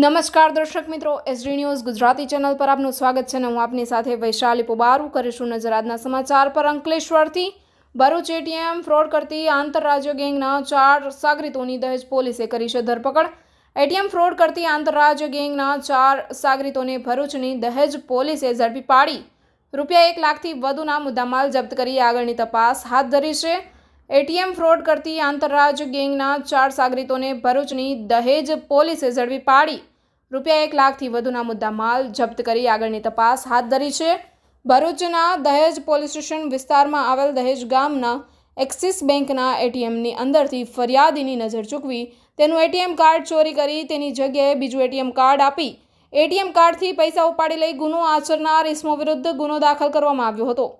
નમસ્કાર દર્શક મિત્રો એસડી ન્યૂઝ ગુજરાતી ચેનલ પર આપનું સ્વાગત છે અને હું આપની સાથે વૈશાલી પોબારુ કરીશું નજર આજના સમાચાર પર અંકલેશ્વરથી. ભરૂચ એટીએમ ફ્રોડ કરતી આંતરરાજ્ય ગેંગના ચાર સાગરીતોની દહેજ પોલીસે કરી છે ધરપકડ. એટીએમ ફ્રોડ કરતી આંતરરાજ્ય ગેંગના ચાર સાગરીતોને ભરૂચની દહેજ પોલીસે ઝડપી પાડી. રૂપિયા એક લાખથી વધુના મુદ્દામાલ જપ્ત કરી આગળની તપાસ હાથ ધરી છે. એટીએમ ફ્રોડ કરતી આંતરરાજ્ય ગેંગના ચાર સાગરીતોને ભરૂચની દહેજ પોલીસે ઝડપી પાડી. રૂપિયા એક લાખથી વધુના મુદ્દા માલ જપ્ત કરી આગળની તપાસ હાથ ધરી છે. ભરૂચના દહેજ પોલીસ સ્ટેશન વિસ્તારમાં આવેલ દહેજ ગામના એક્સિસ બેંકના એટીએમની અંદરથી ફરિયાદીની નજર ચૂકવી તેનું એટીએમ કાર્ડ ચોરી કરી તેની જગ્યાએ બીજું એટીએમ કાર્ડ આપી એટીએમ કાર્ડથી પૈસા ઉપાડી લઈ ગુનો આચરનાર ઇસમો વિરુદ્ધ ગુનો દાખલ કરવામાં આવ્યો હતો.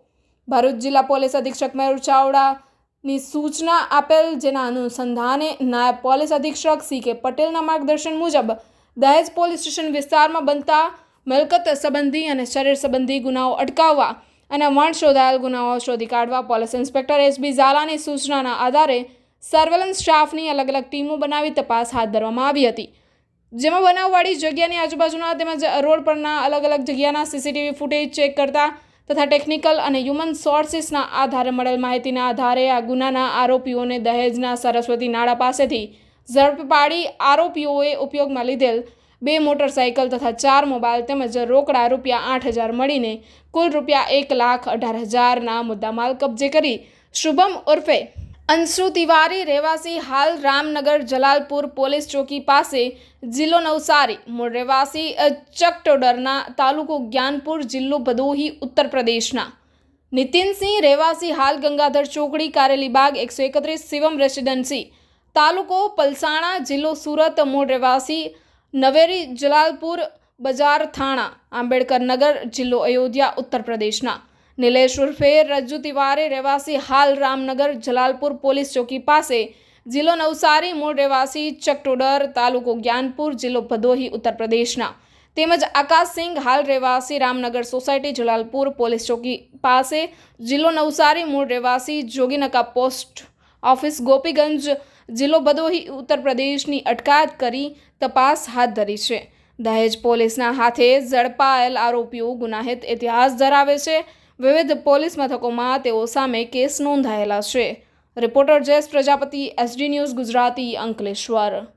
ભરૂચ જિલ્લા પોલીસ અધિક્ષક મયુર ચાવડાની સૂચના આપેલ જેના અનુસંધાને નાયબ પોલીસ અધિક્ષક સી કે પટેલના માર્ગદર્શન મુજબ દહેજ પોલીસ સ્ટેશન વિસ્તારમાં બનતા મિલકત સંબંધી અને શરીર સંબંધી ગુનાઓ અટકાવવા અને વણ શોધાયેલ ગુનાઓ શોધી કાઢવા પોલીસ ઇન્સ્પેક્ટર એસબી ઝાલાની સૂચનાના આધારે સર્વેલન્સ સ્ટાફની અલગ અલગ ટીમો બનાવી તપાસ હાથ ધરવામાં આવી હતી. જેમાં બનાવવાળી જગ્યાની આજુબાજુના તેમજ રોડ પરના અલગ અલગ જગ્યાના સીસીટીવી ફૂટેજ ચેક કરતા તથા ટેકનિકલ અને હ્યુમન સોર્સિસના આધારે મળેલ માહિતીના આધારે આ ગુનાના આરોપીઓને દહેજના સરસ્વતી નાળા પાસેથી ઝડપ પાડી આરોપીઓએ ઉપયોગમાં લીધેલ બે મોટરસાઇકલ તથા ચાર મોબાઈલ તેમજ રોકડા રૂપિયા આઠ હજાર મળીને કુલ રૂપિયા એક લાખ અઢાર હજારના મુદ્દામાલ કબજે કરી. શુભમ ઉર્ફે અંશુ તિવારી રહેવાસી હાલ રામનગર જલાલપુર પોલીસ ચોકી પાસે જિલ્લો નવસારી. મૂળ રહેવાસી ચકટોડરના તાલુકો જ્ઞાનપુર જિલ્લો ભદોહી, ઉત્તર પ્રદેશના. નીતિનસિંહ રહેવાસી હાલ ગંગાધર ચોકડી, કારેલીબાગ એકસો એકત્રીસ, શિવમ રેસિડેન્સી. તાલુકો પલસાણા જિલ્લો સુરત, મૂળ રહેવાસી નવેરી જલાલપુર બજાર થાણા, આંબેડકર નગર જિલ્લો અયોધ્યા, ઉત્તર પ્રદેશના. નિલેશ ઉર્ફે રજ્જુ તિવારી રહેવાસી હાલ રામનગર જલાલપુર પોલીસ ચોકી પાસે. જિલ્લો નવસારી, મૂળ રહેવાસી ચકટોડર તાલુકો જ્ઞાનપુર, જિલ્લો ભદોહી, ઉત્તર પ્રદેશના. તેમજ આકાશસિંહ હાલ રહેવાસી રામનગર સોસાયટી જલાલપુર પોલીસ ચોકી પાસે. જિલ્લો નવસારી, મૂળ રહેવાસી જોગીનકા પોસ્ટ ઓફિસ, ગોપીગંજ જિલ્લો ભદોહી ઉત્તર પ્રદેશની અટકાયત કરી તપાસ હાથ ધરી છે. દહેજ પોલીસના હાથે ઝડપાયેલ આરોપીઓ ગુનાહિત ઇતિહાસ ધરાવે છે. વિવિધ પોલીસ મથકોમાં તેઓ સામે કેસ નોંધાયેલા છે. Reporter Jayesh Prajapati, SD news Gujarati Ankleshwar.